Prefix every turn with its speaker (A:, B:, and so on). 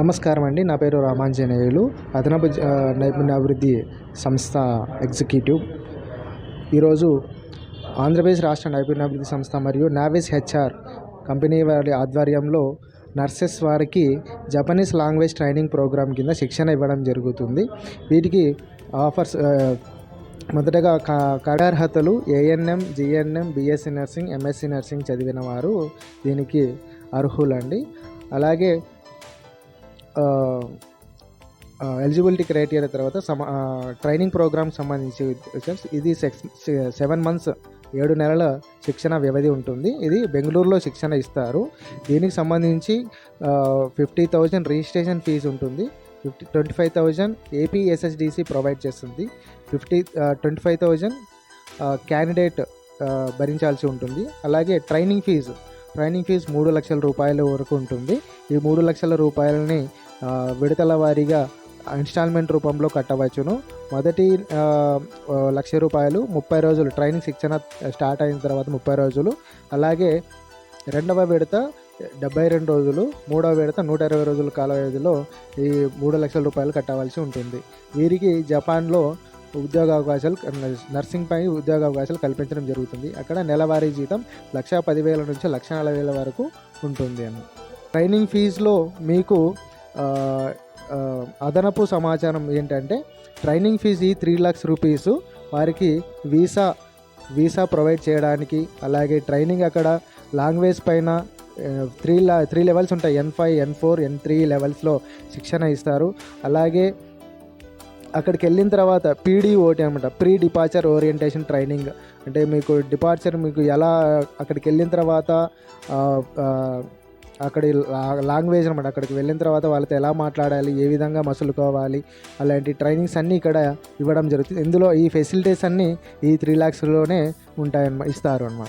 A: నమస్కారం అండి. నా పేరు రామాంజనేయులు. అదనపు నైపుణ్యాభివృద్ధి సంస్థ ఎగ్జిక్యూటివ్. ఈరోజు ఆంధ్రప్రదేశ్ రాష్ట్ర నైపుణ్యాభివృద్ధి సంస్థ మరియు నావిస్ హెచ్ఆర్ కంపెనీ వారి ఆధ్వర్యంలో నర్సెస్ వారికి జపనీస్ లాంగ్వేజ్ ట్రైనింగ్ ప్రోగ్రామ్ కింద శిక్షణ ఇవ్వడం జరుగుతుంది. వీటికి ఆఫర్స్ మొదటగా కా కడార్హతలు ANM GNM BSc nursing MSc nursing చదివిన వారు దీనికి అర్హులండి. అలాగే ఎలిజిబిలిటీ క్రైటీరియా తర్వాత సమ ట్రైనింగ్ ప్రోగ్రామ్ సంబంధించి ఇది సెక్స్ సెవెన్ మంత్స్ ఏడు నెలల శిక్షణ వ్యవధి ఉంటుంది. ఇది బెంగళూరులో శిక్షణ ఇస్తారు. దీనికి సంబంధించి ఫిఫ్టీ థౌజండ్ రిజిస్ట్రేషన్ ఫీజు ఉంటుంది. Fifty twenty five thousand APSSDC provide చేస్తుంది. Fifty twenty five thousand candidate భరించాల్సి ఉంటుంది. అలాగే ట్రైనింగ్ ఫీజు ట్రైనింగ్ ఫీజు మూడు లక్షల రూపాయల వరకు ఉంటుంది. ఈ మూడు లక్షల రూపాయలని విడతల వారీగా ఇన్స్టాల్మెంట్ రూపంలో కట్టవచ్చును. మొదటి లక్ష రూపాయలు ముప్పై రోజులు ట్రైనింగ్ శిక్షణ స్టార్ట్ అయిన తర్వాత ముప్పై రోజులు. అలాగే రెండవ విడత డెబ్బై రెండు రోజులు మూడవ విడత నూట ఇరవై రోజుల కాల వ్యవధిలో ఈ మూడు లక్షల రూపాయలు కట్టవలసి ఉంటుంది. వీరికి జపాన్లో ఉద్యోగ అవకాశాలు నర్సింగ్ పై ఉద్యోగ అవకాశాలు కల్పించడం జరుగుతుంది. అక్కడ నెలవారీ జీతం లక్ష పదివేల నుంచి లక్ష నలభై వేల వరకు ఉంటుంది అని. ట్రైనింగ్ ఫీజులో మీకు అదనపు సమాచారం ఏంటంటే ట్రైనింగ్ ఫీజు ఈ త్రీ లాక్స్ రూపీస్ వారికి వీసా వీసా ప్రొవైడ్ చేయడానికి అలాగే ట్రైనింగ్ అక్కడ లాంగ్వేజ్ పైన త్రీ లా త్రీ లెవెల్స్ ఉంటాయి. N five N four N three లెవెల్స్లో శిక్షణ ఇస్తారు. అలాగే అక్కడికి వెళ్ళిన తర్వాత పీడీఓటీ అనమాట. Pre departure orientation training. అంటే మీకు డిపార్చర్ మీకు ఎలా అక్కడికి వెళ్ళిన తర్వాత అక్కడి లా- లాంగ్వేజ్ అనమాట. అక్కడికి వెళ్ళిన తర్వాత వాళ్ళతో ఎలా మాట్లాడాలి ఏ విధంగా మసులుకోవాలి అలాంటి ట్రైనింగ్స్ అన్నీ ఇక్కడ ఇవ్వడం జరుగుతుంది. ఇందులో ఈ ఫెసిలిటీస్ అన్నీ ఈ త్రీ ల్యాక్స్లోనే ఉంటాయన్నమాట ఇస్తారు అనమాట